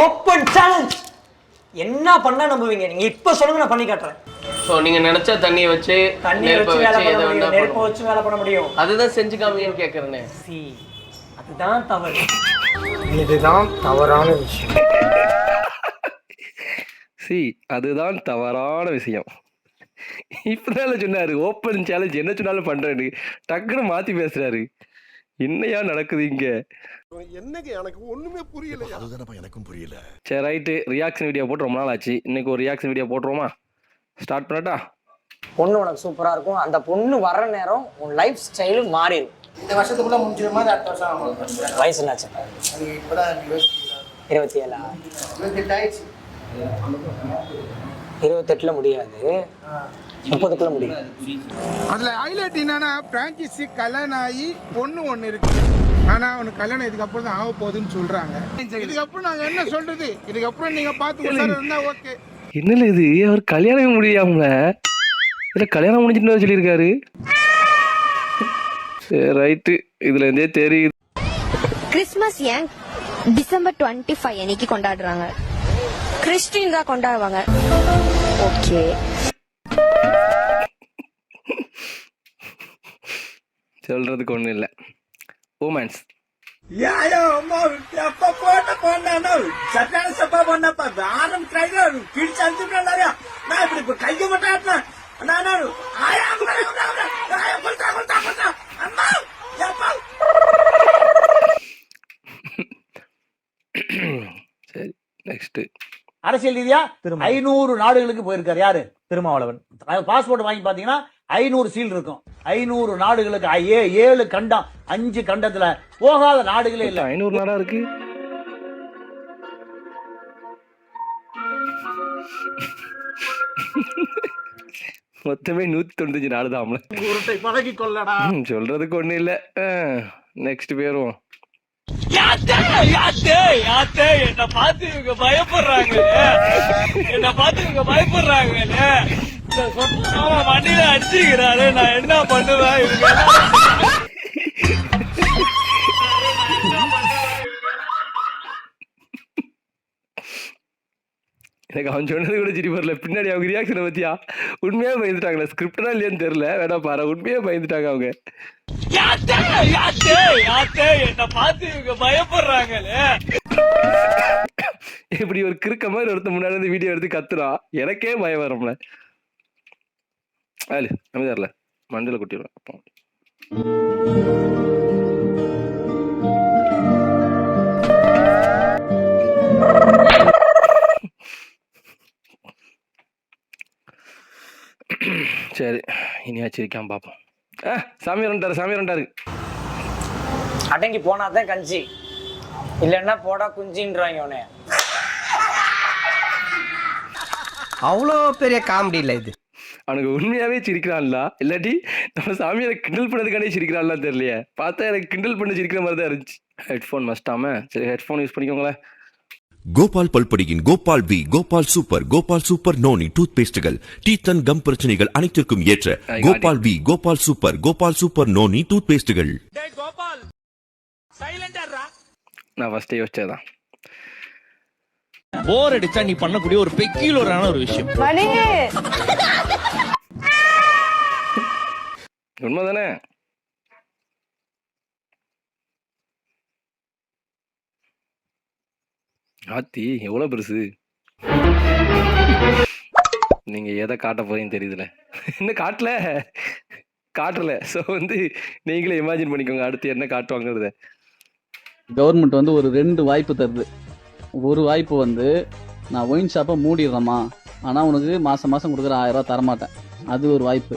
Open challenge என்ன பண்ணா நம்புவீங்க? நீங்க இப்ப சொல்லுங்க நான் பண்ணி காட்டுறேன். ஸோ நீங்க நினைச்சா தண்ணியை வச்சு தண்ணி நெருப்பை வச்சு வேலை பண்ண எதை முடியும். வேணா நெருப்பை பண்ணுவோம். வச்சு வேலை பண்ண முடியும். அதுதான் செஞ்சு காமிங்கன்னு கேட்கறேனே சி அதுதான் தவறு. இதுதான் தவறான விஷயம். சி அதுதான் தவறான விஷயம். இப்பதான் சொன்னாரு ஓப்பன் சேலஞ்ச் என்ன சொன்னாலும் பண்றேன்னு டக்குன்னு மாத்தி பேசுறாரு. என்னையா நடக்குது இங்க? என்னங்க எனக்கு ஒண்ணுமே புரியல அதுதானப்பா எனக்கும் புரியல. சரி ரைட்டு. ரியாக்ஷன் வீடியோ போட்டு ரொம்ப நாள் ஆச்சு இன்னைக்கு ஒரு ரியாக்ஷன் வீடியோ போட்டுருவோமா? ஸ்டார்ட் பண்ணட்டா? பொண்ணு உனக்கு சூப்பரா இருக்கும். அந்த பொண்ணு வர்ற நேரம் உன் லைஃப் ஸ்டைலும் மாறிடும். இந்த வருஷத்துக்குள்ள முடிஞ்சிடும் மாதிரி அடுத்த வருஷம் ஆகும் வயசு என்னாச்சு? இருபத்தி ஏழா? இருபத்தெட்டு ஆயிடுச்சு. இருபத்தெட்டுல முடியாது. முப்பதுக்குள்ள முடியும் அதுல ஹைலைட் என்னன்னா பிரான்சிஸ் கல்யாணம் ஆகி பொண்ணு ஒண்ணு இருக்கு. ஆனா அவனுக்கு கல்யாணம் இதுக்கப்புறம் தான் ஆக போகுதுன்னு சொல்றாங்க. இதுக்கப்புறம் நாங்க என்ன சொல்றது? இதுக்கப்புறம் நீங்க பார்த்து ஓகே என்னல இது? அவர் கல்யாணமே முடியாமல. இல்ல கல்யாணம் முடிஞ்சுட்டு சொல்லியிருக்காரு? சரி ரைட்டு இதுல இருந்தே தெரியுது. கிறிஸ்மஸ் ஏன் டிசம்பர் டுவெண்ட்டி ஃபைவ் அன்னைக்கு கொண்டாடுறாங்க. கிறிஸ்டின் தான் கொண்டாடுவாங்க. ஓகே சொல்றதுக்கு ஒண்ணும் இல்ல. உமன்ஸ் சரி நெக்ஸ்ட் அரசியல் ரீதியா ஐநூறு நாடுகளுக்கு போயிருக்காரு யாரு? திருமாவளவன். பாஸ்போர்ட் வாங்கி பாத்தீங்கன்னா ஐநூறு சீல் இருக்கும். ஐநூறு நாடுகளுக்கு ஏழு கண்டம் அஞ்சு கண்டத்துல போகாத நாடுகளே இல்ல. ஐநூறு நாடா இருக்கு? மொத்தமே நூத்தி தொண்ணூத்தஞ்சு நாடு ம், சொல்றதுக்கு ஒண்ணும் இல்ல. நெக்ஸ்ட் பேரும் யாத்தே யாத்தே யாத்தே என்ன பார்த்து இவங்க பயப்படுறாங்க என்ன பார்த்து இவங்க பயப்படுறாங்க இந்த சொன்னாம வண்டியில அடிச்சுக்கிறாரு நான் என்ன பண்ணுவேன்? இவங்க எனக்கு அவன் சொன்னது கூட சிரி வரல. பின்னாடி அவங்க ரியாக்ஷனை பத்தியா? உண்மையா பயந்துட்டாங்களா? ஸ்கிரிப்டா இல்லையான்னு தெரியல. வேணா பாரு உண்மையா பயந்துட்டாங்க அவங்க. இப்படி ஒரு கிறுக்க மாதிரி ஒருத்தன் முன்னாடி வந்து வீடியோ எடுத்து கத்துறான் எனக்கே பயம் வரும்ல. ஆளு அமைதியார்ல மண்டல குட்டிடுவேன். சரி இனியாச்சும் இருக்கான் பார்ப்போம் ஆ சாமி ரெண்டாரு சாமி ரெண்டாரு அடங்கி போனாதான் கஞ்சி. இல்லைன்னா போடா குஞ்சின்றாங்க உன்னைய. அவ்வளோ பெரிய காமெடி இல்லை இது. அவனுக்கு உண்மையாவே சிரிக்கிறான்ல? இல்லாட்டி நம்ம சாமியாரை கிண்டல் பண்ணதுக்கானே சிரிக்கிறான்ல தெரியலையே. பார்த்தா எனக்கு கிண்டல் பண்ணி சிரிக்கிற மாதிரி தான் இருந்துச்சு. ஹெட்ஃபோன் மஸ்டாம சரி ஹெட்ஃபோன் யூஸ் பண்ணிக்கோங்களேன். Gopal பல்படியின் Gopal V Gopal super Gopal super noni tooth பேஸ்டுகள் teeth and gum பிரச்சனைகள் அனைத்திற்கும் ஏற்ற Gopal V Gopal super Gopal super noni tooth பேஸ்டுகள் நான் ஃபர்ஸ்டே யோசிச்சதான் போர் அடிச்சா நீ பண்ணக்கூடிய ஒரு பெக்யூலரான ஒரு விஷயம். உண்மைதானே? ஆத்தி எவ்வளவு பெருசு? நீங்க எதை காட்ட போறீங்கன்னு தெரியுதுல. இன்னும் காட்டல. காட்டல. ஸோ வந்து நீங்களே இமேஜின் பண்ணிக்கோங்க அடுத்து என்ன காட்டுவாங்கிறத கவர்மெண்ட் வந்து ஒரு ரெண்டு வாய்ப்பு தருது. ஒரு வாய்ப்பு வந்து நான் ஒயின் ஷாப்பை மூடிடுறேம்மா. ஆனால் உனக்கு மாதம் மாதம் கொடுக்குற ஆயிரம் ரூபா தரமாட்டேன். அது ஒரு வாய்ப்பு.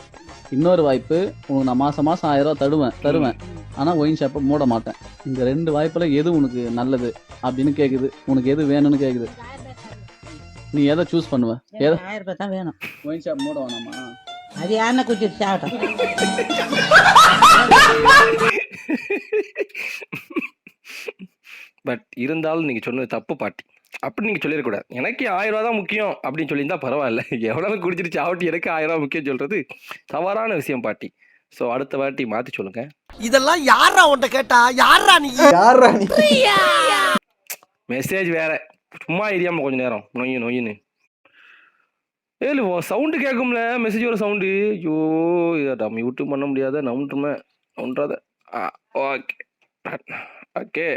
இன்னொரு வாய்ப்பு உனக்கு நான் மாதம் மாதம் ஆயிரம் ரூபா தருவேன் தருவேன். ஆனால் ஒயின் ஷாப்பை மூட மாட்டேன். இந்த ரெண்டு வாய்ப்பில் எது உனக்கு நல்லது அப்படின்னு கேட்குது உனக்கு எது வேணும்னு கேட்குது நீ எதை சூஸ் பண்ணுவ? எதை? ஆயிரம் ரூபாய் தான் வேணும். ஒயின் ஷாப் மூட வேணாமா? அது யாருன்னா குச்சிட்டு சாப்பிட்டோம். பட் இருந்தாலும் நீங்க சொன்னது தப்பு பாட்டி. அப்படி நீங்க சொல்லிடக்கூடாது. எனக்கு ஆயிரம் ரூபா தான் முக்கியம் அப்படின்னு சொல்லியிருந்தா பரவாயில்ல. எவ்வளவு குடிச்சிட்டு சாவட்டி எனக்கு ஆயிரம் ரூபா முக்கியம் சொல்றது தவறான விஷயம் பாட்டி. ஸோ அடுத்த வாட்டி மாத்தி சொல்லுங்க. இதெல்லாம் யாரா உன்ட்ட கேட்டா? யாரா நீ? யாரா நீ? மெசேஜ் வேற. சும்மா எரியாம கொஞ்ச நேரம். நொய்யு நொய்யுன்னு. ஏழு சவுண்டு கேட்கும்ல மெசேஜ் வர சவுண்டு ஐயோ இதை நம்ம யூடியூப் பண்ண முடியாத நவுண்டுமே நவுன்றாத ஓகே. ஓகே.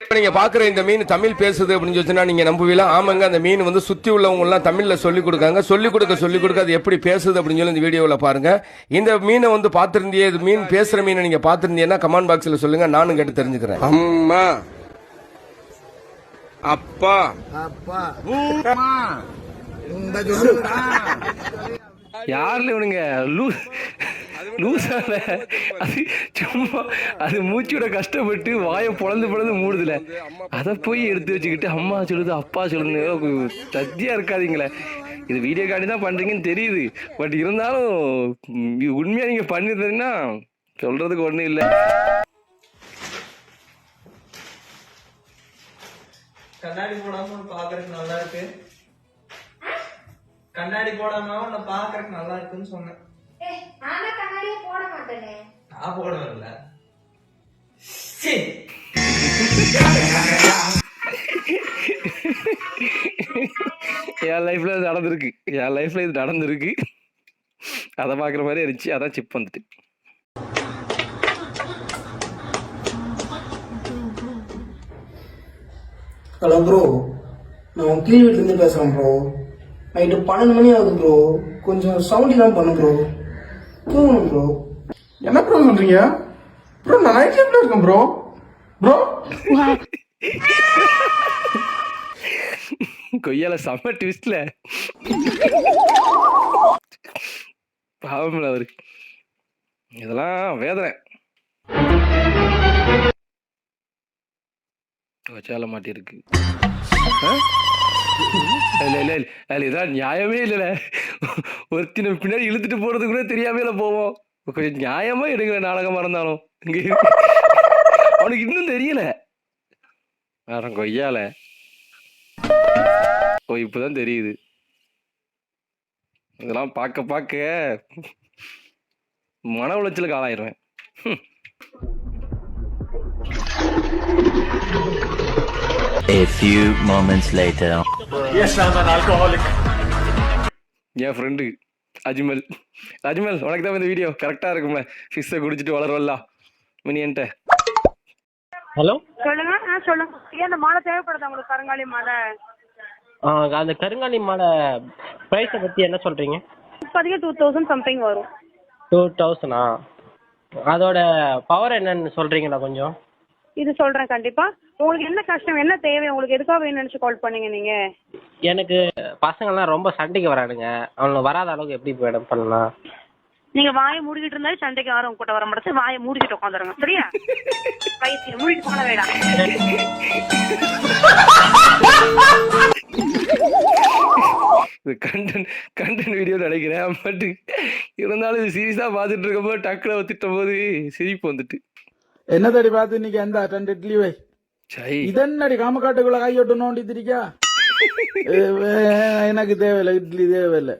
நீங்க பாக்குற இந்த மீன் தமிழ் பேசுது அப்படின்னு சொன்னா நீங்க நம்புவீங்களா? ஆமாங்க அந்த மீன் வந்து சுத்தி உள்ளவங்க எல்லாம் தமிழ்ல சொல்லி கொடுக்காங்க. சொல்லி கொடுக்க சொல்லி கொடுக்க அது எப்படி பேசுது அப்படின்னு சொல்லி இந்த வீடியோவில் பாருங்க. இந்த மீனை வந்து பார்த்திருந்தியே இது மீன் பேசுற மீனை நீங்க பார்த்திருந்தீங்கன்னா கமெண்ட் பாக்ஸ்ல சொல்லுங்க. நானும் கேட்டு தெரிஞ்சுக்கிறேன். அம்மா. அப்பா. யாருல இவனுங்க? லூ லூசால. அது சும்மா அது மூச்சோட கஷ்டப்பட்டு வாயை பொழந்து பொழந்து மூடுதுல. அதை போய் எடுத்து வச்சுக்கிட்டு அம்மா சொல்லுது அப்பா சொல்லுது. சத்தியா இருக்காதீங்களே. இது வீடியோ காட்டி தான் பண்றீங்கன்னு தெரியுது. பட் இருந்தாலும் உண்மையா நீங்க பண்ணிருந்தீங்கன்னா சொல்றதுக்கு ஒண்ணும் இல்லை. கண்ணாடி போடாம பாக்குறதுக்கு நல்லா இருக்கு. கண்ணாடி போடாம உன்னை பாக்குறதுக்கு நல்லா இருக்குன்னு சொன்னேன். நானா கண்ணாடியே போட மாட்டேனே. நான் போட வரல சரி என் லைஃப்ல இது நடந்திருக்கு. என் லைஃப்ல இது நடந்திருக்கு. அதை பாக்குற மாதிரி இருந்துச்சு. அதான் சிப் வந்துட்டு. ஹலோ ப்ரோ நான் கீழ் வீட்டிலேருந்து பேசுகிறேன் ப்ரோ நைட்டு பன்னெண்டு மணி ஆகுது ப்ரோ கொஞ்சம் சவுண்ட் இல்லாமல் பண்ணு ப்ரோ தூங்கணும் ப்ரோ என்ன ப்ரோ சொல்றீங்க? ப்ரோ நான் நைட் ஷிஃப்ட்ல இருக்கேன் ப்ரோ ப்ரோ கொய்யால செம்ம ட்விஸ்ட்ல பாவம்ல அவரு இதெல்லாம் வேதனை. வச்சால மாட்டிருக்கு? இல்ல இல்ல இல்ல. இதான் நியாயமே இல்லைல்ல. ஒருத்தின பின்னாடி இழுத்துட்டு போறது கூட தெரியாம இல்ல போவோம். கொஞ்சம் நியாயமா எடுங்கிற நாடகமா இருந்தாலும். இங்க அவனுக்கு இன்னும் தெரியல. வேற கொய்யால. ஓ இப்பதான் தெரியுது. இதெல்லாம் பார்க்க பார்க்க மன உளைச்சலுக்கு ஆளாயிருவேன். A few moments later. என் ஃப்ரெண்டு அஜ்மல் அஜ்மல் உனக்கு தான் இந்த வீடியோ கரெக்டா இருக்கும்ல. ஃபிஷ்ஷை குடிச்சிட்டு வளருவல்ல மினி என்கிட்ட ஹலோ சொல்லுங்க. ஆ சொல்லுங்க. ஏன் அந்த மாலை தேவைப்படுதா உங்களுக்கு? கருங்காலி மாலை. அந்த கருங்காலி மாலை ப்ரைஸை பத்தி என்ன சொல்றீங்க? இப்போதைக்கு டூ தௌசண்ட் சம்திங் வரும். டூ தௌசண்டா அதோட பவர் என்னன்னு சொல்றீங்களா கொஞ்சம்? இது சொல்றேன் கண்டிப்பா. உங்களுக்கு என்ன கஷ்டம் என்ன தேவை? உங்களுக்கு எதுக்காக வேணும்னு நினைச்சு கால் பண்ணீங்க நீங்க? எனக்கு பசங்கள்லாம் ரொம்ப சண்டைக்கு வரானுங்க. அவனுக்கு வராத அளவுக்கு எப்படி மேடம் பண்ணலாம்? நீங்க வாயை மூடிக்கிட்டு இருந்தாலே சண்டைக்கு யாரும் உங்க கூட வர மாட்டேன் வாயை மூடிக்கிட்டு உட்காந்துருங்க. சரியா? வயிற்று மூடிட்டு போன வேடா. இது கண்டென்ட் கண்டென்ட் வீடியோ நினைக்கிறேன். பட் இருந்தாலும் இது சீரியஸா பார்த்துட்டு இருக்கும்போது டக்குல திட்டும் போது சிரிப்பு வந்துட்டு. என்ன தடி பார்த்து இன்னைக்கு எந்த ரெண்டு இட்லி வை? சை. இதென்னடி காமக்காட்டுக்குள்ள கையோட்டு நோண்டி திரிக்கா ஏ, வே- எனக்கு தேவையில்லை இட்லி தேவையில்லை.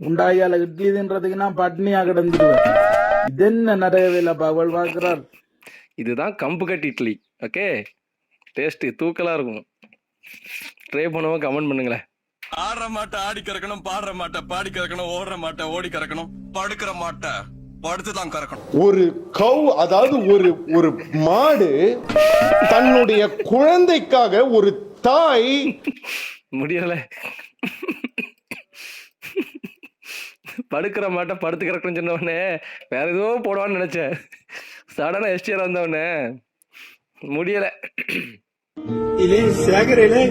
உண்டாயால இட்லி தின்றதுக்கு நான் பட்னியா கிடந்துருவேன் இதென்ன நிறையவில்லைப்பா அவள் பார்க்கிறார். இதுதான் கம்பு கட்டி இட்லி ஓகே? டேஸ்ட் தூக்கலா இருக்கும். ட்ரை பண்ணுவோம் கமெண்ட் பண்ணுங்களேன் ஆடுற மாட்டை ஆடி கறக்கணும் பாடுற மாட்டை பாடி கறக்கணும் ஓடுற மாட்டை ஓடி கறக்கணும் படுக்கிற மாட்டை. படுத்து தான் கறக்கணும். ஒரு கவ் அதாவது ஒரு ஒரு மாடு தன்னுடைய குழந்தைக்காக ஒரு தாய் முடியல. படுக்கிற மாட்டை படுத்து கிடக்குன்னு சொன்ன உடனே வேற ஏதோ போடுவான்னு நினைச்சேன். சடனா எஸ்டிஆர் வந்த உடனே முடியல. இல்லே சேகரிலே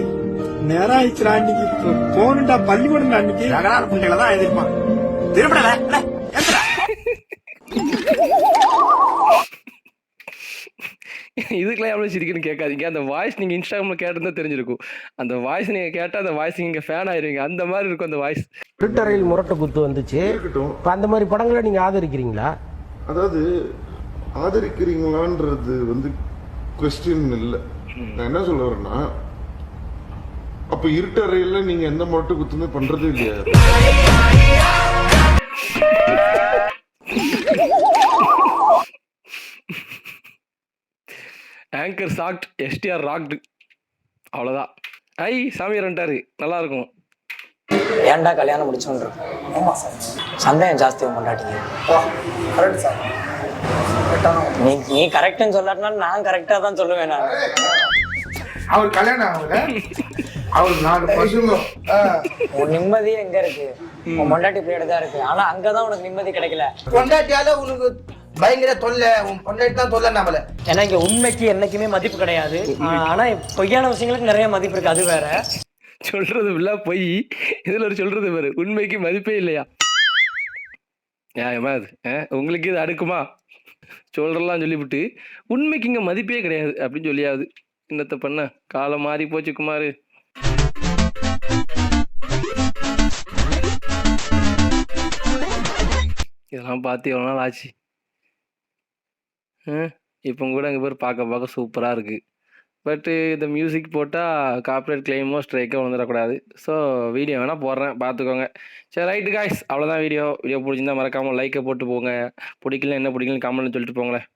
நேரம் ஆயிடுச்சுடா அன்னைக்கு போகணுண்டா பள்ளிக்கூடம் அன்னைக்கு. சகரார் பிள்ளைகளை தான் எதிர்ப்பான். திருப்படல இதுக்கெல்லாம் எவ்வளோ சிரிக்கணும்னு கேட்காதீங்க. அந்த வாய்ஸ் நீங்கள் இன்ஸ்டாகிராமில் கேட்டிருந்தா தெரிஞ்சிருக்கும். அந்த வாய்ஸ் நீங்கள் கேட்டால் அந்த வாய்ஸ் நீங்கள் ஃபேன் ஆயிருவீங்க. அந்த மாதிரி இருக்கும் அந்த வாய்ஸ் ட்விட்டரில் முரட்டு குத்து வந்துச்சு. இப்போ அந்த மாதிரி படங்களை நீங்க ஆதரிக்கிறீங்களா? அதாவது ஆதரிக்கிறீங்களான்றது வந்து கொஸ்டின் இல்லை. நான் என்ன சொல்ல வரேன்னா அப்ப இருட்டறையில நீங்க எந்த முரட்டு குத்துமே பண்றதே இல்லையா? ஆங்கர் சாக்ட் எஸ்டிஆர் ராக்டு அவ்வளோதான் ஐ சாமியார் வந்துட்டாரு நல்லா இருக்கும். ஏன்டா கல்யாணம் முடிச்சோன்ற ஆமாம் சார்? சந்தேகம் ஜாஸ்தி சார். நீ நீ கரெக்ட்னு சொல்லாட்டினாலும் நான் கரெக்டா தான் சொல்லுவேன் நான். அவர் கல்யாணம் ஆகல. அவர் நாலு பசங்க. உன் நிம்மதி எங்க இருக்கு. உன் பொண்டாட்டி பிள்ளையோட தான் இருக்கு. ஆனா அங்கதான் உனக்கு நிம்மதி கிடைக்கல. பொண்டாட்டியால உனக்கு பயங்கர தொல்லை உன் பொண்டாட்டி தான் தொல்லை நம்மள ஏன்னா இங்க உண்மைக்கு என்னைக்குமே மதிப்பு கிடையாது. ஆனா பொய்யான விஷயங்களுக்கு நிறைய மதிப்பு இருக்கு. அது வேற. சொல்றது ஃபுல்லா பொய். இதுல ஒரு சொல்றது பாரு உண்மைக்கு மதிப்பே இல்லையா? நியாயமா அது? உங்களுக்கு இது அடுக்குமா? சொல்றலாம் சொல்லிவிட்டு உண்மைக்கு இங்க மதிப்பே கிடையாது அப்படின்னு சொல்லியாது என்னத்த பண்ண? காலம் மாறி போச்சு குமாரு. இதெல்லாம் பார்த்து எவ்வளோ நாள் ஆச்சு? இப்போ கூட அங்கே பேர் பார்க்க பார்க்க சூப்பராக இருக்குது பட்டு இந்த மியூசிக் போட்டால் கார்ப்பரேட் கிளைமோ ஸ்ட்ரைக்கோ வந்துடக்கூடாது ஸோ வீடியோ வேணால் போடுறேன் பார்த்துக்கோங்க. சரி ரைட்டு காய்ஸ் அவ்வளோதான் வீடியோ வீடியோ பிடிச்சிருந்தா மறக்காமல் லைக்கை போட்டு போங்க. பிடிக்கல என்ன பிடிக்கலன்னு கமெண்ட்னு சொல்லிட்டு போங்களேன்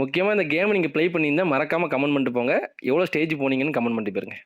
முக்கியமாக இந்த கேம் நீங்கள் ப்ளே பண்ணியிருந்தா மறக்காமல் கமெண்ட் பண்ணிட்டு போங்க. எவ்வளோ ஸ்டேஜ் போனீங்கன்னு கமெண்ட் பண்ணிட்டு போயிருங்க.